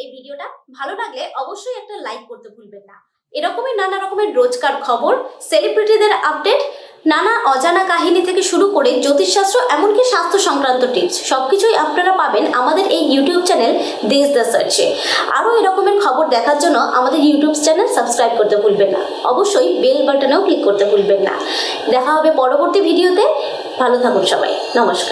এই ভিডিওটা ভালো লাগলে অবশ্যই একটা লাইক করতে ভুলবেন না। এরকমই নানা রকমের রোজকার খবর সেলিব্রিটিদের আপডেট নানা অজানা কাহিনী থেকে শুরু করে জ্যোতিষশাস্ত্র, এমনকি স্বাস্থ্য সংক্রান্ত টিপস সব কিছুই আপনারা পাবেন আমাদের এই ইউটিউব চ্যানেল দেশ দ্য সার্চে আরও এরকমের খবর দেখার জন্য আমাদের ইউটিউব চ্যানেল সাবস্ক্রাইব করতে ভুলবেন না। অবশ্যই বেল বাটনেও ক্লিক করতে ভুলবেন না। দেখা হবে পরবর্তী ভিডিওতে ভালো থাকুন সবাই। নমস্কার।